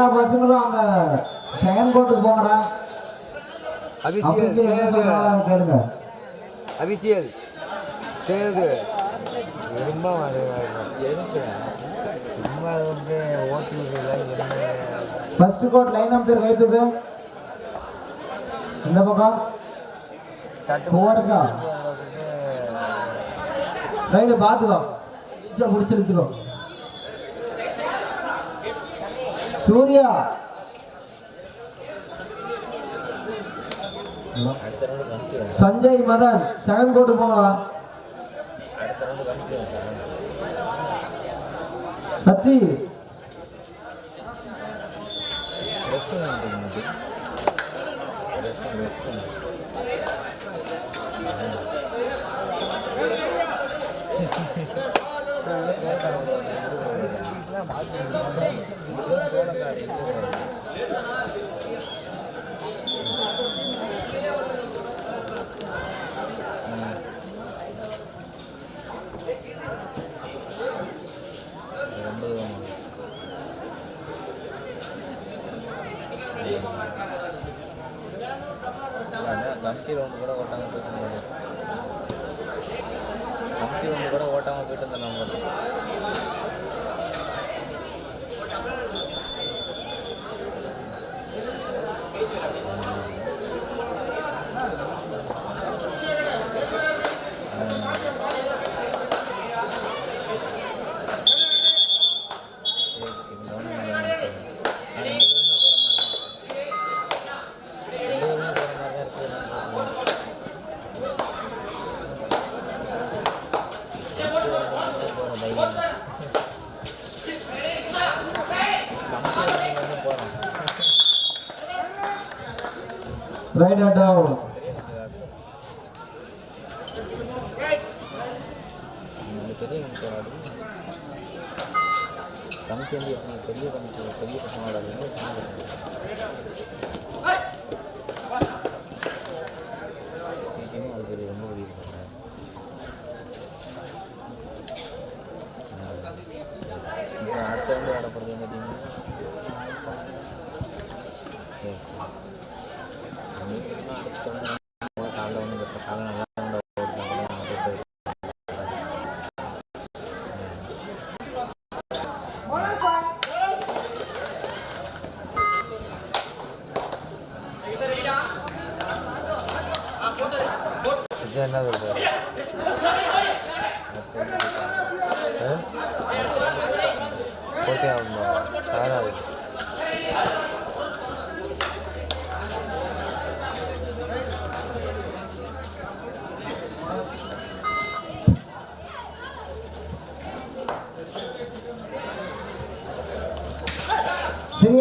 எல்லா பசங்களும் அங்க செகண்ட் கோர்ட்டுக்கு போங்கடா. சொல்றாங்களோ அதை கேளுங்க. சேது. ரொம்ப ஃபர்ஸ்ட் கோர்ட் லைன் நம்பர் கை தூக்கு இந்த பக்கம். போர்ஸா ரைடு பார்த்துக்கோ பிடிச்சி சூர்யா. சஞ்சய் மதன் செகண்ட் கோட்டு போகலாம் சத்தி. கமிட்டி ரவுண்டு கூட ஓட்டாமல் போயிட்டு இருந்தாங்க கமிட்டி ரவுண்டு கூட ஓட்டாமல் போயிட்டு இருந்தேன் நம்ம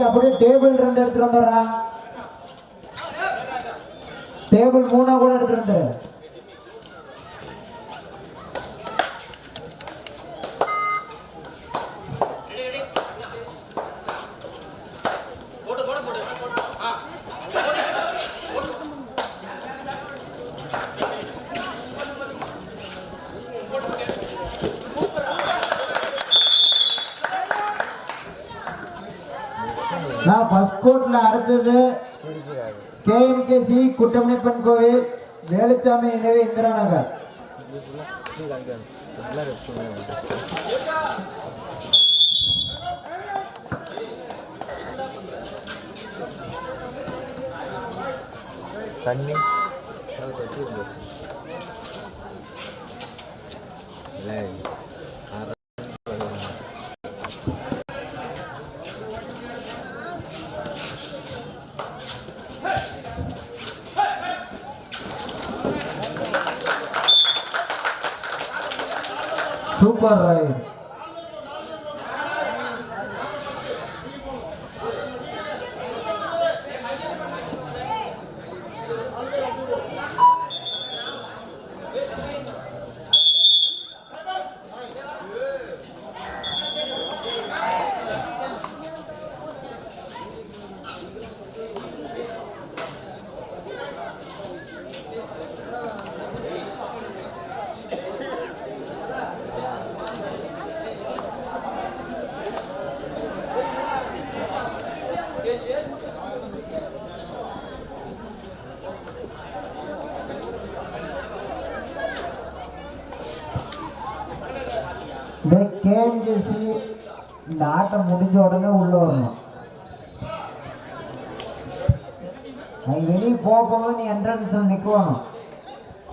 அப்படியே டேபிள் ரெண்டு எடுத்துட்டு வந்துடுறா. டேபிள் மூணா கூட எடுத்துட்டு வந்துடுறேன் நான் ஃபர்ஸ்ட் கோர்ட்ல அடுத்தது கேஎம்கேசி குட்டமணிப்பன் கோவில் வேலுச்சாமி நினைவு இந்திரா நகர் தண்ணி. இல்லை சூப்பர் ரைட் இந்த கேஎம்ஜிசி இந்த ஆட்டம் முடிஞ்ச உடனே உள்ள வரணும். அவங்க வெளியே போக நீ என்ட்ரன்ஸில் நிற்கணும்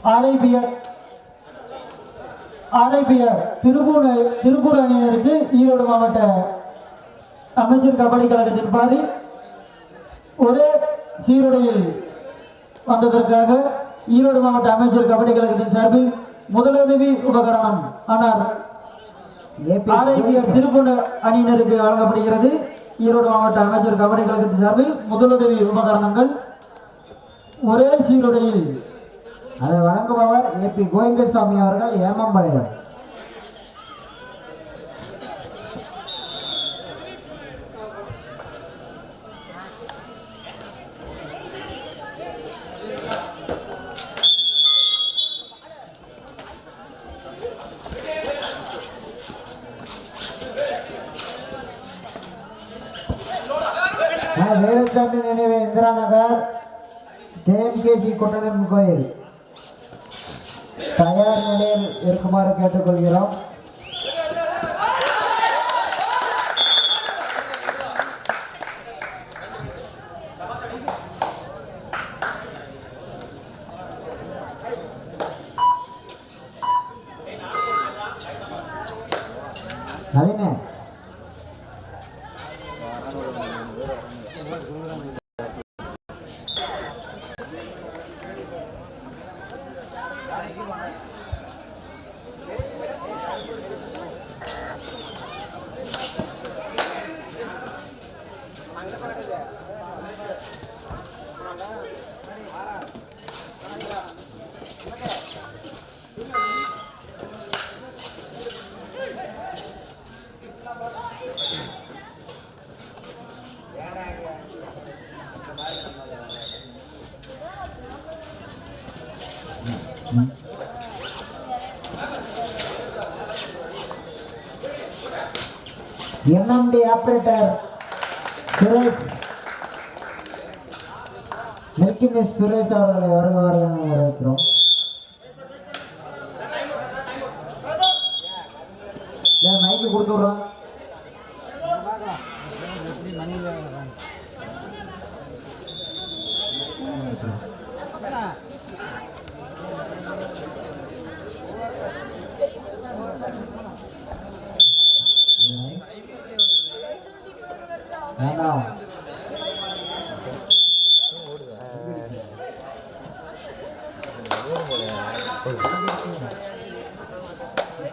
ஆர்ஐபிஆர் ஆர்ஐபிஆர் திருப்பூர் திருப்பூர் அணியினருக்கு ஈரோடு மாவட்ட அமைச்சர் கபடி கழகத்தின் பாரி ஒரே சீருடையில் வந்ததற்காக ஈரோடு மாவட்ட அமைச்சர் கபடி கழகத்தின் சார்பில் முதலுதவி உபகரணம் ஆனால் ஆர்ஐபிஆர் திருப்பூர் அணியினருக்கு வழங்கப்படுகிறது. ஈரோடு மாவட்ட அமைச்சர் கபடி கழகத்தின் சார்பில் முதலுதவி உபகரணங்கள். ஒரே சீருடையில் அதை வழங்குபவர் ஏபி கோவிந்தசாமி அவர்கள் ஏமம்பாளையம் கேஎம்கேசி கோயில் தயார் நிலையில் இருக்குமாறு கேட்டுக்கொள்கிறோம். எம்எம்டி ஆப்ரேட்டர் சுரேஷ் மில்கி மிஸ் சுரேஷ் அவர்களை வருக வருக வரவேற்கிறோம். மைக்கு கொடுத்துட்றோம்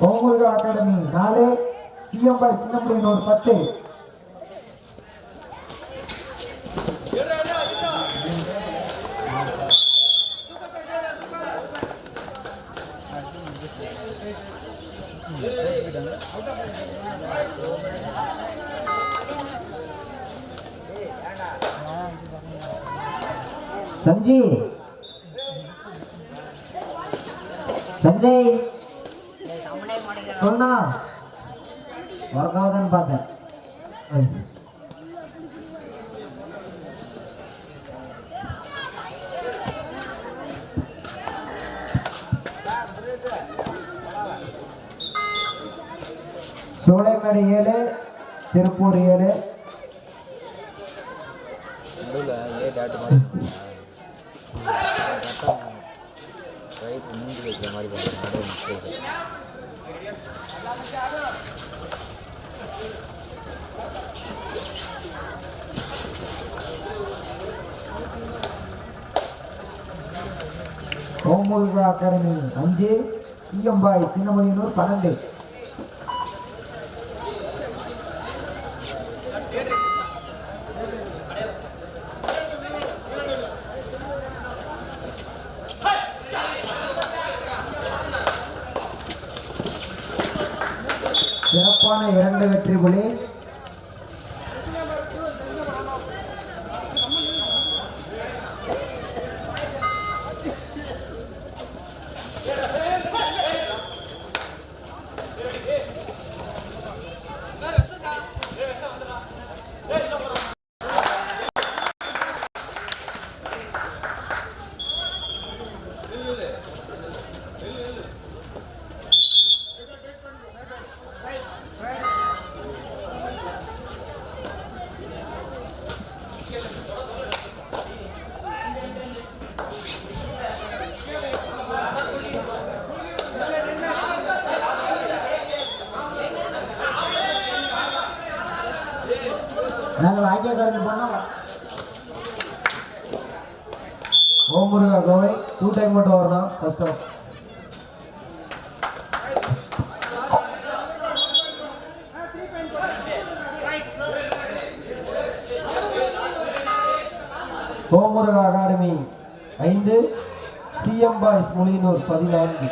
கோமுருக அகாடமி நாலு ஒரு பத்து சஞ்சய் சஞ்சய் சொன்னா ஒர்க்காவதான்னு பார்த்தேன். ஐய். சோலைமேடு ஏழு திருப்பூர் ஏழு. நடுவில் ஏ டாட்டு மூஞ்சி வைக்கிற மாதிரி பண்ணுறேன் அகாடமி அஞ்சு ஈயம்பாய் சின்னமணியனூர் பன்னெண்டு. இரண்டு முருகா கோவை டூ டைம் மட்டும் வரணும். கஷ்டம். ஆஃப் அகாடமி ஐந்து சிஎம் பாய்ஸ் முலினூர் பதினான்கு.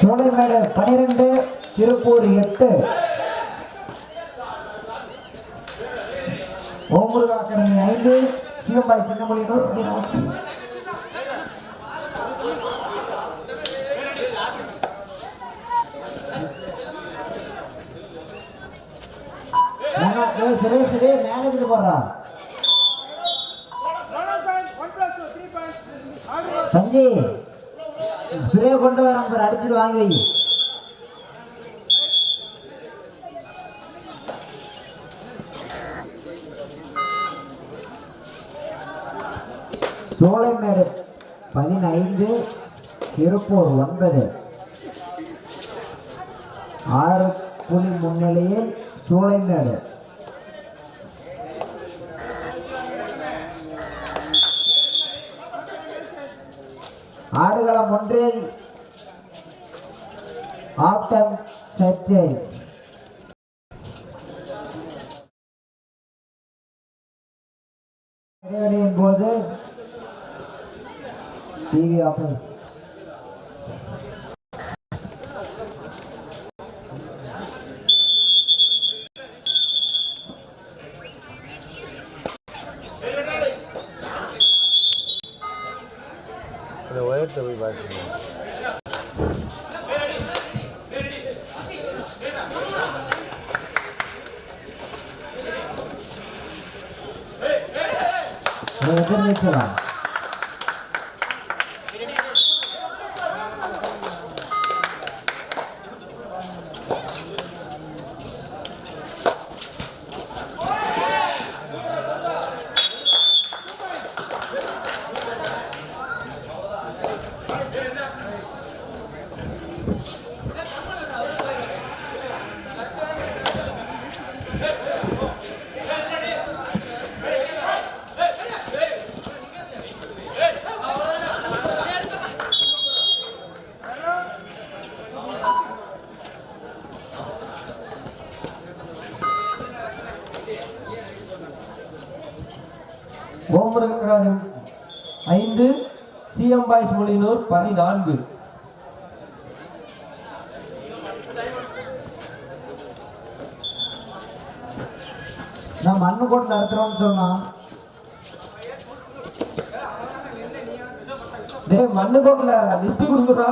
சோலைமேடு பனிரெண்டு திருப்பூர் எட்டு. ஓமுருகா ஐந்து சிவம்பாய் சின்னமொழியினூர் சுரேஷ் டேய் மேனேஜர் போடுறா. ஸ்ப்ரே கொண்டு வர அடிச்சுட்டு வாங்கி வை. சோலைமேடு பதினைந்து திருப்பூர் ஒன்பது. ஆறு புலி முன்னிலையில் சூளைமேடு ஆடுகளம் ஒன்றில் ஆப்டம் சர்ச்சேஜ் இடைவெளியின் போது ಟಿವಿ ಆಫರ್ಸ್ பதினான்கு நான் மண்ணுக்கோட்டில் நடத்துகிறோம்னு சொன்னான் டேய் மண்ணுக்கோட்டில் லிஸ்ட் கொடுக்குறா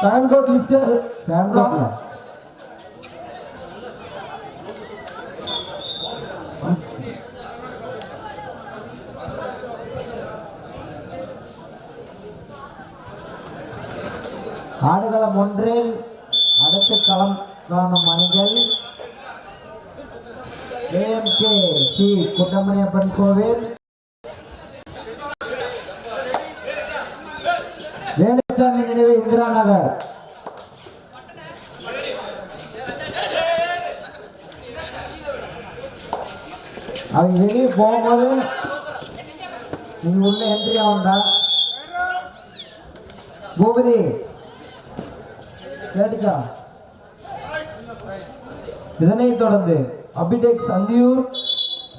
பேன்கோட் லிஸ்ட் சேந்தோட்டில் களம் ஒன்றில் அடுத்து களம் காணும் அணிகள். ஏஎம்கே சி குண்டமணியப்பன் கோவில். வேலுசாமி நினைவு இந்திரா நகர். அவங்க வெளியே போகும்போது நீங்க உள்ள என்ட்ரி ஆகும்டா. பூபதி கேட்டுச்சா இதனைத் தொடர்ந்து அபிடெக் சந்தியூர்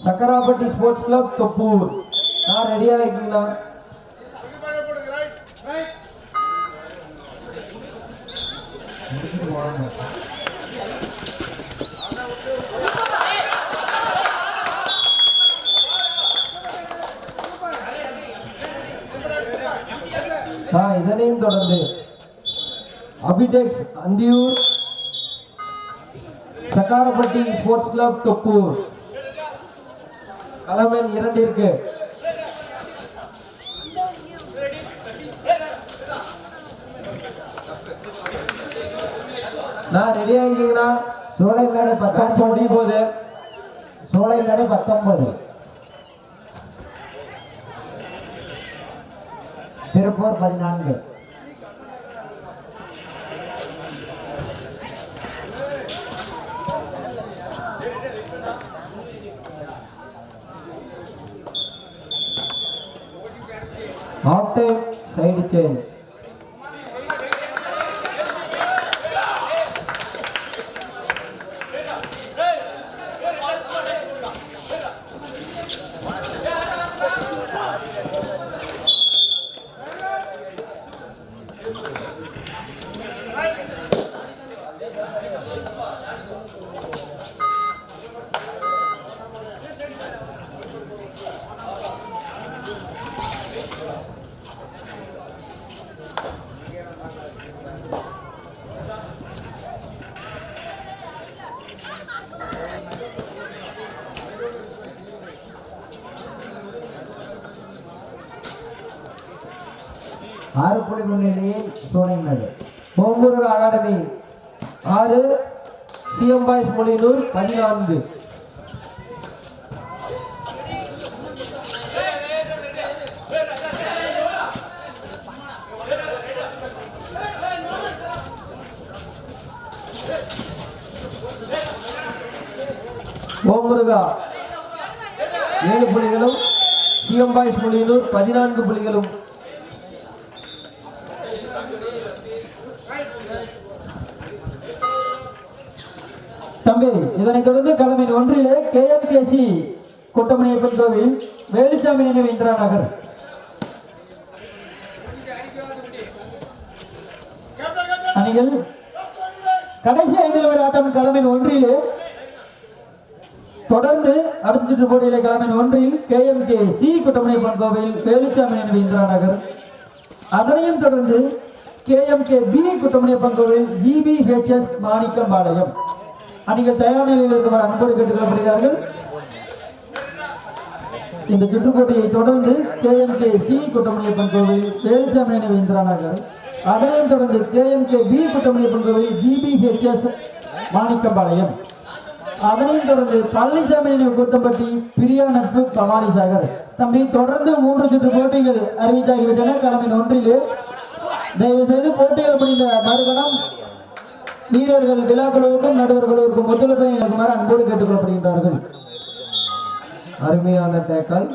சக்கராப்பட்டி ஸ்போர்ட்ஸ் கிளப் தொப்பூர். நான் ரெடியாக இருக்கீங்களா? இதனையும் தொடர்ந்து அபிடெக்ஸ் அந்தியூர் சக்காரப்பட்டி ஸ்போர்ட்ஸ் கிளப் தொப்பூர். களமெண் இரண்டிற்கு. நான் ரெடி ஆகிங்களா சோலைமேடு மேட்ச் பத்தொன்பது. முடிய போகுது சோலைமேடு பத்தொன்பது. திருப்பூர் பதினான்கு. ஆஃப் சைடு சேஞ்ச் ஆறு புள்ளி முன்னிலையில் சோலைமேடு ஓம்பூர் அகாடமி ஆறு சிஎம் பாய்ஸ் மொழியினூர் பதினான்கு. ஓமுருகா ஏழு புலிகளும் சிஎம் பாய்ஸ் மொழியினூர் பதினான்கு புள்ளிகளும். மங்கை இதனைத் தொடர்ந்து கிழமை ஒன்றிலே K M K C Kottamaniyappan கோவில் வேலுச்சாமி நினைவு இந்திரா நகர் அணிகள் கடைசி ஐந்து ஒரு ஆட்டம் கிழமை ஒன்றிலே தொடர்ந்து அடுத்த சுற்று போட்டியிலே கிழமை ஒன்றில் K M K C Kottamaniyappan கோவில் வேலுச்சாமி நினைவு இந்திரா நகர் அதனையும் தொடர்ந்து K M K P Kuttamaniyappan கோவில் ஜிபிஹெச்எஸ் மாணிக்கம்பாளையம். அணிகள் தயார் நிலையில் இருக்குமாறு அன்போடு கேட்டுக்கொள்ளப்படுகிறார்கள். இந்த சுற்றுப்போட்டியை தொடர்ந்து கேஎம்கே சி குட்டமணியப்பன் கோவில் வேலுச்சாமி நினைவு இந்திரா அதனையும் தொடர்ந்து கேஎம்கே பி குட்டமணியப்பன் கோவில் ஜிபிஹெச்எஸ் மாணிக்கம்பாளையம். அதனையும் தொடர்ந்து பழனிசாமி நினைவு கூத்தம்பட்டி பிரியா நட்பு பவானி சாகர் தம்பி தொடர்ந்து மூன்று சுற்று போட்டிகள் அறிவித்தாகிவிட்டன. களமின் ஒன்றிலே தயவு செய்து போட்டிகள் முடிந்த மறுகணம் வீரர்கள் விழாக்குழுவுக்கும் நடுவர்களுக்கும் ஒத்துழைப்பை இருக்குமாறு அன்போடு கேட்டுக்கொள்ளப்படுகின்றார்கள் அருமையான டேக்கல்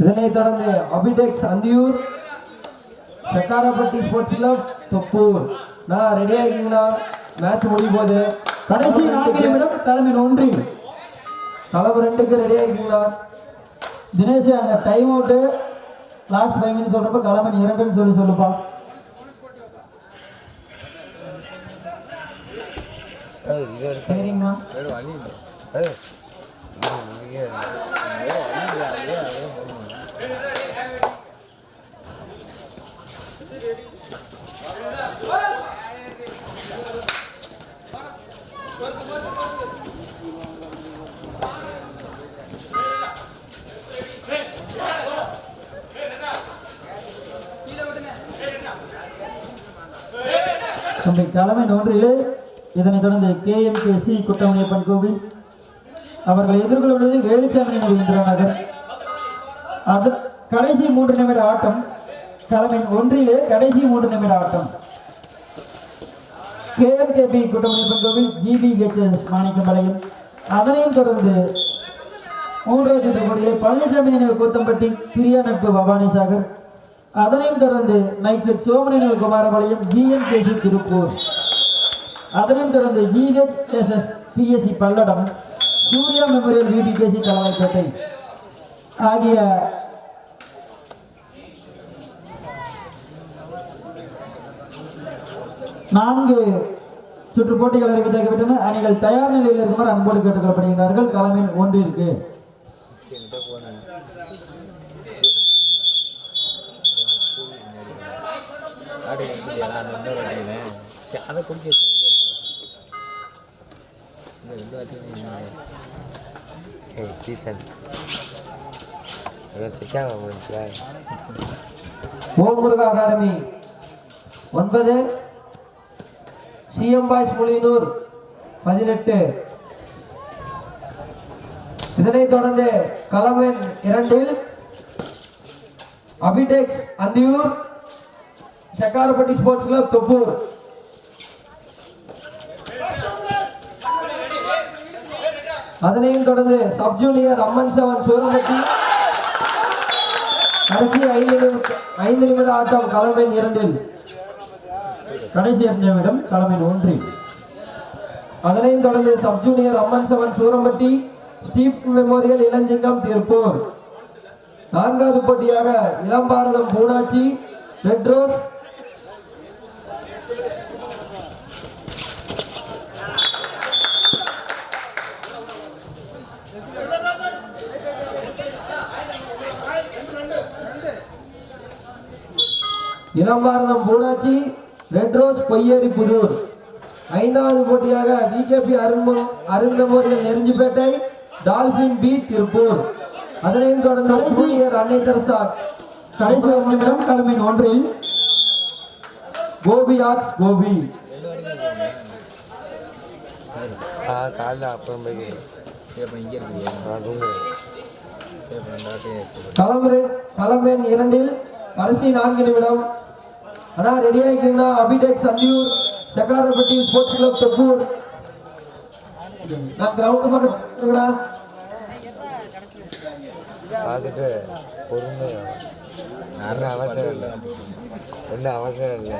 இதனைத் தொடர்ந்து அபிடெக்ஸ் அந்தியூர் செக்காரப்பட்டி ஸ்போர்ட்ஸ் கிளப் தொப்பூர். நான் ரெடி ஆகிங்களா மேட்ச் முடியும் போது கடைசி நான்கு நிமிடம் தலைமை ஒன்றில் தலைமை ரெண்டுக்கு ரெடி ஆகிங்களா தினேஷ் அந்த time out last five minutes சொல்றப்ப களமன் இரண்டுன்னு சொல்லி சொல்லுப்பா. சரிங்கண்ணா. வேறு வழி இல்லை ஏய், இது இங்கே வேறு வழி இல்லை அதே அதே போகணும். தம்பி தலைமை ஒன்றிலே இதனைத் தொடர்ந்து கேஎம்கேசி குட்டமணியப்பன் கோவில். அவர்களை எதிர்கொள்வது வேலுச்சாமி நினைவு நகர். அது கடைசி மூன்று நிமிட ஆட்டம் தலைமை ஒன்றிலே கடைசி மூன்று நிமிட ஆட்டம். கேஎம்கேபி குட்டமணியப்பன் கோவில் ஜிபிஹெச்எஸ் மாணிக்கம்பாளையம் அதனையும் தொடர்ந்து மூன்றாவது சுற்று போட்டியிலே பழனிசாமி நினைவு கூத்தம்பட்டி பிரியா நட்பு பவானி சாகர் அதனையும் தொடர்ந்து மைக்கேல் சோமன் குமாரபாளையம் ஜிஎன்கேசி திருப்பூர். அதனையும் தொடர்ந்து GHSS PSC Palladam Surya memorial VPKC Thalaimaipettai ஆகிய நான்கு சுற்று போட்டிகள் அறிவிக்கப்பட்டன அணிகள் தயார் நிலையில் இருக்குமாறு அன்போடு கேட்டுக்கொள்ளப்படுகிறார்கள் களமின் ஒன்று இருக்கு. ஆடு நான் இன்னொரு அடிக்கிறேன் சரி, அதை குடிக்க இந்த ரெண்டு டீசன் அகாடமி. ஒன்பது. சிஎம் பாய்ஸ் முளியனூர் பதினெட்டு. இதனைத் தொடர்ந்து கலவன் இரண்டில் அபிடெக்ஸ் அந்தியூர் செக்காரப்பட்டி ஸ்போர்ட்ஸ் கிளப் தொப்பூர். அதனையும் தொடர்ந்து சப் ஜூனியர் அம்மன் செவன் சூரமட்டி கடைசி ஐந்து ஐந்து நிமிட ஆட்டம் கலமையின் இரண்டில். கடைசி இரண்டு நிமிடம் களமின் ஒன்றில். அதனையும் தொடர்ந்து sub junior Amman seven Surampatti steep memorial இளஞ்சிங்கம் Tiruppur. நான்காவது போட்டியாக இளம் பாரதம் பூனாச்சி பெட்ரோஸ் இளம் பாரதம் பூனாச்சி ரெட் ரோஸ் பொய்யேரி புதூர். ஐந்தாவது போட்டியாக VKP Arun Arun memorial Nerunjipettai dolphin B Tiruppur. அதனையும் தொடர்ந்து ஜூனியர் அன்னை தெரசா கடைசி நிமிடம் களமின் ஒன்றில் கோபி ஆர்ட்ஸ் கோபி. களம் களமெண் இரண்டில் கடைசி நான்கு நிமிடம். அண்ணா ரெடி ஆகிக்கிறீங்களா அபிடெக் சந்தியூர் சக்காரப்பட்டி ஸ்போர்ட்ஸ் கிளப் தொப்பூர் நான் கிரவுண்ட் பக்கத்துடா பார்த்துட்டு பொறுமையாக ஒன்றும் அவசரம் இல்லை. ஒன்றும் அவசரம் இல்லை.